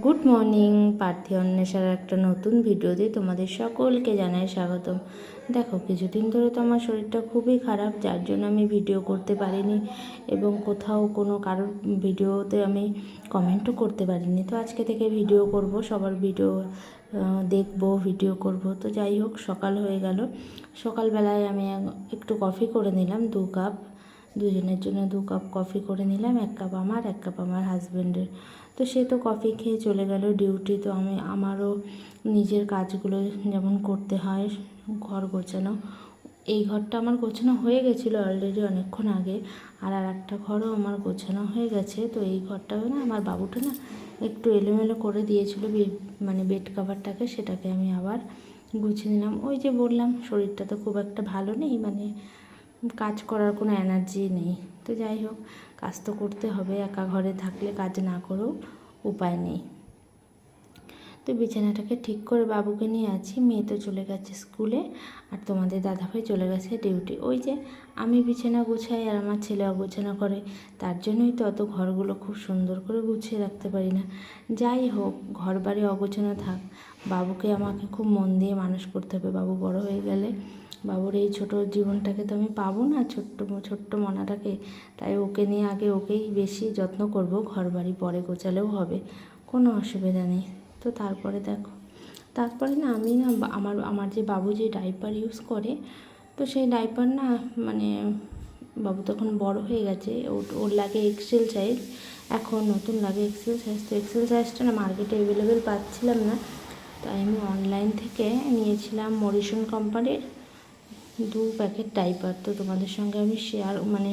Good morning, পার্থী অন্বেষার একটা নতুন ভিডিওতে তোমাদের সকলকে জানাই স্বাগতম। দেখো, কিছুদিন ধরে তো আমার শরীরটা খুবই খারাপ, যার জন্য আমি ভিডিও করতে পারিনি এবং কোথাও কোনো কারোর ভিডিওতে আমি কমেন্টও করতে পারিনি। তো আজকে থেকে ভিডিও করব, সবার ভিডিও দেখব, ভিডিও করব। তো যাই হোক, সকাল হয়ে গেল। সকালবেলায় আমি একটু কফি করে নিলাম, দু কাপ। দুজনের জন্য দু কাপ কফি করে নিলাম, এক কাপ আমার, এক কাপ আমার হাজব্যান্ডের তো সে তো কফি খেয়ে চলে গেল। ডিউটি তো আমি, আমারও নিজের কাজগুলো যেমন করতে হয়, ঘর গোছানো। এই ঘরটা আমার গোছানো হয়ে গেছিল অলরেডি অনেকক্ষণ আগে, আর আর একটা ঘরও আমার গোছানো হয়ে গেছে। তো এই ঘরটাও না আমার বাবুটা না একটু এলোমেলো করে দিয়েছিল মানে বেড কাভারটাকে সেটাকে আমি আবার গুছিয়ে নিলাম। ওই যে বললাম, শরীরটা তো খুব একটা ভালো নেই মানে কাজ করার কোনো এনার্জি নেই। তো যাই হোক কাজ তো করতে হবে, একা ঘরে থাকলে কাজ না করেও উপায় নেই। তো বিছানাটাকে ঠিক করে বাবুকে নিয়ে আছি, মেয়ে তো চলে গেছে স্কুলে আর তোমাদের দাদাভাই চলে গেছে ডিউটি ওই যে আমি বিছানা গুছাই আর আমার ছেলে অগোছানা করে, তার জন্যই তো অত ঘরগুলো খুব সুন্দর করে গুছিয়ে রাখতে পারি না। যাই হোক ঘর বাড়ি অগোছানো থাক, বাবুকে আমাকে খুব মন দিয়ে মানুষ করতে হবে। বাবু বড় হয়ে গেলে বাবুর এই ছোট জীবনটাকে তো আমি পাবো না, ছোট্ট ছোট্ট মনাটাকে। তাই ওকে নিয়ে আগে ওকেই বেশি যত্ন করব ঘর বাড়ি পরে গোছালেও হবে, কোনো অসুবিধা নেই। তো তারপরে দেখো, তারপরে না আমি না আমার আমার যে বাবু যে ডাইপার ইউজ করে, তো সেই ডাইপার না মানে বাবু তখন বড় হয়ে গেছে ওর- লাগে এক্সেল সাইজ এখন নতুন লাগে এক্সেল সাইজ তো এক্সেল সাইজটা না মার্কেটে অ্যাভেলেবেল পাচ্ছিলাম না। তাই আমি অনলাইন থেকে নিয়েছিলাম মরিসন কোম্পানির দু প্যাকেট ডাইপার তো তোমাদের সঙ্গে আমি শেয়ার মানে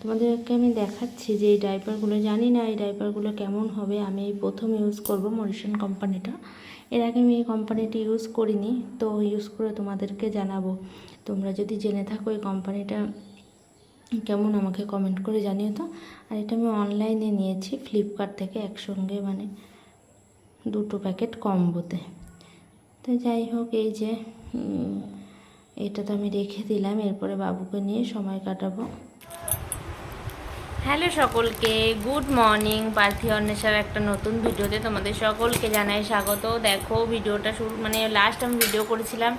তোমাদেরকে আমি দেখাচ্ছি যে এই ডাইপারগুলো জানি না এই ডাইপারগুলো কেমন হবে, আমি প্রথম ইউজ করব মরিসন কোম্পানিটা এর আগে আমি এই কোম্পানিটি ইউজ করিনি, তো ইউজ করে তোমাদেরকে জানাব। তোমরা যদি জেনে থাকো এই কোম্পানিটা কেমন, আমাকে কমেন্ট করে জানিও তো। আর এটা আমি অনলাইনে নিয়েছি ফ্লিপকার্ট থেকে একসঙ্গে মানে দুটো প্যাকেট কম্বোতে তো। যাই হোক, এই যে এটা তো আমি রেখে দিলাম, এরপরে বাবুকে নিয়ে সময় কাটাবো। হ্যালো সকলকে, গুড মর্নিং, পার্থী অন্বেষার একটা নতুন ভিডিওতে তোমাদের সকলকে জানাই স্বাগত। দেখো, ভিডিওটা শুরু মানে লাস্ট আমি ভিডিও করেছিলাম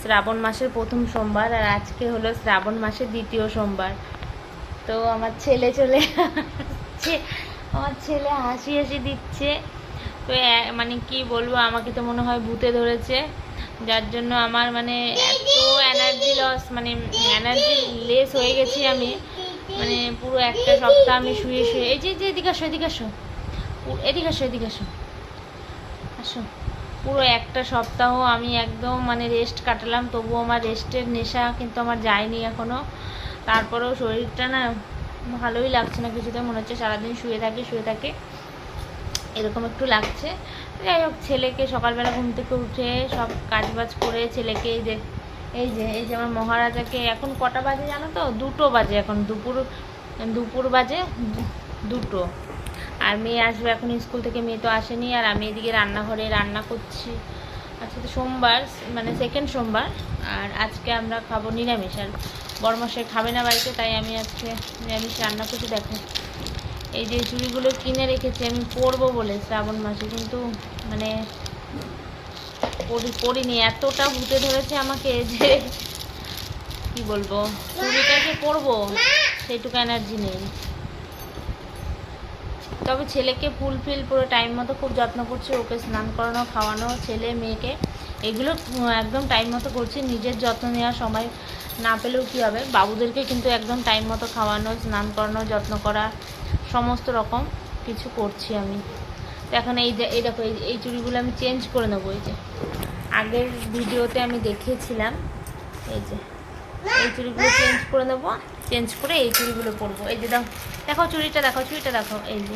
শ্রাবণ মাসের প্রথম সোমবার আর আজকে হলো শ্রাবণ মাসের দ্বিতীয় সোমবার। তো আমার ছেলে চলে আসছে, আমার ছেলে হাসি হাসি দিচ্ছে। তো মানে কি বলব, আমাকে তো মনে হয় ভূতে ধরেছে। যার জন্য আমার মানে এত এনার্জি লস মানে এনার্জি লেস হয়ে গেছি আমি। মানে পুরো একটা সপ্তাহ আমি শুয়ে শুয়ে। এই যে এদিকে আসো এদিকে আসো। এদিকে আসো এদিকে আসো। আসো। পুরো একটা সপ্তাহ আমি একদম মানে রেস্ট কাটালাম, তবুও আমার রেস্টের নেশা কিন্তু আমার যায়নি এখনও তারপরেও শরীরটা না ভালোই লাগছে না কিছুতে মনে হচ্ছে সারাদিন শুয়ে থাকে শুয়ে থাকে। এরকম একটু লাগছে। যাই হোক, ছেলেকে সকালবেলা ঘুম থেকে উঠে সব কাজ বাজ করে ছেলেকে এই যে এই যে এই যে আমার মহারাজাকে এখন কটা বাজে জানো তো? দুটো বাজে এখন, দুপুর দুপুর বাজে দুটো। আর মেয়ে আসবে এখন স্কুল থেকে, মেয়ে তো আসেনি। আর আমি এদিকে রান্নাঘরে রান্না করছি। আজকে তো সোমবার মানে সেকেন্ড সোমবার। আর আজকে আমরা খাব নিরামিষ। আর বড় বড়মশাই খাবে না বাড়িতে, তাই আমি আজকে নিরামিষ রান্না করছি, দেখো। এই যে চুড়িগুলো কিনে রেখেছি, আমি পরবো বলে শ্রাবণ মাসে, কিন্তু মানে পরি, পরিনি। এতটা ভূতে ধরেছে আমাকে যে কি বলব? চুড়িটা যে পরবো, সেইটুকু এনার্জি নেই। তবে ছেলেকে ফুল ফিল পুরো টাইম মতো খুব যত্ন করছি, ওকে স্নান করানো, খাওয়ানো, ছেলে, মেয়েকে, এগুলো একদম টাইম মতো করছি, নিজের যত্ন নেওয়ার সময় না পেলেও কী হবে? বাবুদেরকে কিন্তু একদম টাইম মতো খাওয়ানো, স্নান করানো, যত্ন করা সমস্ত রকম কিছু করছি আমি। এখন এই যে, এই দেখো, এই- চুড়িগুলো আমি চেঞ্জ করে নেব, এই যে। আগের ভিডিওতে আমি দেখিয়েছিলাম, এই যে। এই চুড়িগুলো চেঞ্জ করে নেব চেঞ্জ করে এই চুড়িগুলো পরবো। এই যে দাও, দেখো চুড়িটা দেখো চুড়িটা দেখো, এই যে।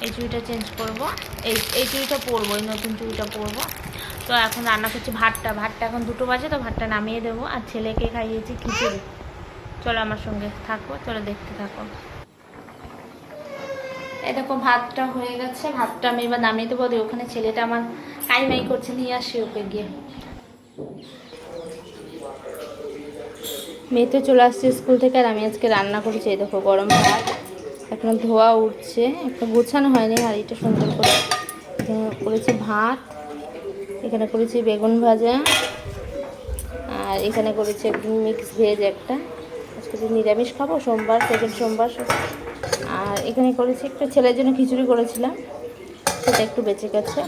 এই চুড়িটা চেঞ্জ করব, এই এই চুড়িটা পরবো, এই নতুন চুড়িটা পরবো। তো এখন রান্না করছি ভাতটা ভাতটা এখন দুটো বাজে, তো ভাতটা নামিয়ে দেবো। আর ছেলেকে খাইয়েছি খিচুড়ি। চলো আমার সঙ্গে থাকো, চলো দেখতে থাকো। এই দেখো, ভাতটা হয়ে গেছে। ভাতটা আমি এবার নামিয়ে দেবো। দিয়ে ওখানে ছেলেটা আমার কাইমাই করছে, নিয়ে আসি ওকে গিয়ে। মেয়ে তো চলে আসছে স্কুল থেকে আর আমি আজকে রান্না করেছি, এই দেখো, গরম ভাত। এখন ধোয়া উঠছে। একটা গোছানো হয়নি হাঁড়িটা সুন্দর করে। করেছি ভাত, এখানে করেছি বেগুন ভাজা, আর এখানে করেছি মিক্স ভেজ একটা। আজকে তো নিরামিষ খাব, সোমবার সেকেন্ড সোমবার। আর এখানে করেছি একটু ছেলের জন্য খিচুড়ি করেছিলাম, সেটা একটু বেঁচে গেছে।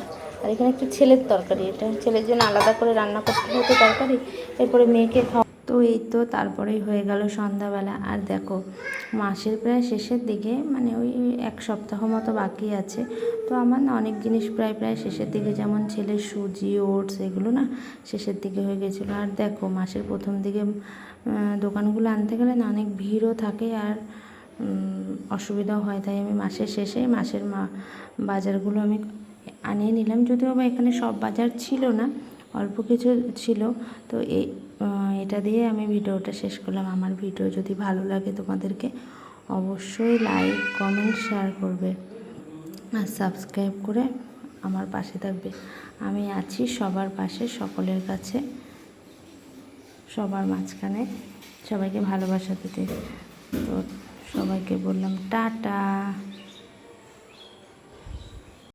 আর এখানে একটু ছেলের তরকারি, এটা ছেলের জন্য আলাদা করে রান্না করতে হতো তরকারি, এরপরে মেয়েকে তো এই তো তারপরেই হয়ে গেল সন্ধ্যাবেলা। আর দেখো, মাসের প্রায় শেষের দিকে মানে ওই এক সপ্তাহ মতো বাকি আছে। তো আমার না অনেক জিনিস প্রায় প্রায় শেষের দিকে, যেমন ছেলের সুজি, ওটস, এগুলো না শেষের দিকে হয়ে গেছিল। আর দেখো, মাসের প্রথম দিকে দোকানগুলো আনতে গেলে না অনেক ভিড়ও থাকে। আর অসুবিধাও হয়, তাই আমি মাসের শেষে মাসের মা বাজারগুলো আমি আনিয়ে নিলাম। যদিও বা এখানে সব বাজার ছিল না, অল্প কিছু ছিল। তো এই এটা দিয়ে আমি ভিডিওটা শেষ করলাম। আমার ভিডিও যদি ভালো লাগে তোমাদেরকে, অবশ্যই লাইক, কমেন্ট, শেয়ার করবে আর সাবস্ক্রাইব করে আমার পাশে থাকবে। আমি আছি সবার পাশে, সকলের কাছে, সবার মাঝখানে। সবাইকে ভালোবাসা দিতে। তো সবাইকে বললাম টাটা